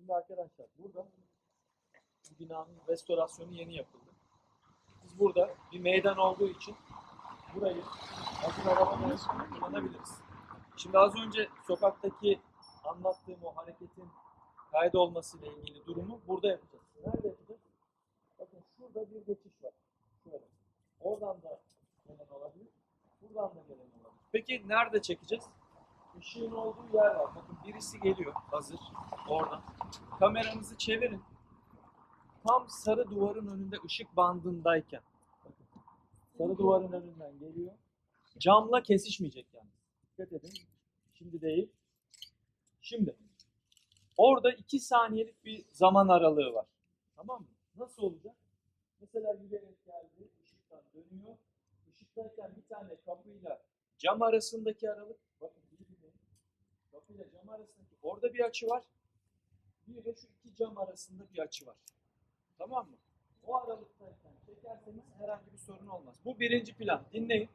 Şimdi arkadaşlar burada bu binanın restorasyonu yeni yapıldı. Biz burada bir meydan olduğu için burayı hazır için kullanabiliriz. Şimdi az önce sokaktaki anlattığım o hareketin kaydolmasıyla ilgili durumu burada yapacağız. Nerede yapacağız? Bakın şurada bir geçiş var. Şöyle. Oradan da gelen olabilir. Buradan da gelen olabilir. Peki nerede çekeceğiz? Işığın olduğu yer var. Bakın birisi geliyor hazır oradan. Kameranızı çevirin. Tam sarı duvarın önünde ışık bandındayken. Sarı duvarın önünden geliyor. Camla kesişmeyecek yani. Dikkat edin. Şimdi değil. Şimdi. Orada 2 saniyelik bir zaman aralığı var. Tamam mı? Nasıl olacak? Mesela yürüyerek geldi, ışıktan dönüyor. Işıktayken bir tane kapıyla cam arasındaki aralık, bakın Kapıyla cam arasındaki, orada bir açı var. Bir de şu iki cam arasında bir açı var. Tamam mı? O aralıktayken çekerseniz herhangi bir sorun olmaz. Bu birinci plan. Dinleyin.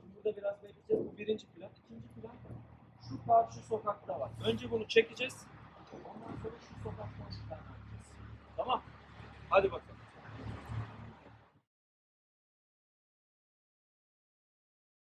Şimdi burada biraz bekleyeceğiz. Bu birinci plan. İkinci plan şu karşı sokakta var. Önce bunu çekeceğiz. Ondan sonra şu sokaktan alacağız. Tamam. Hadi bakalım.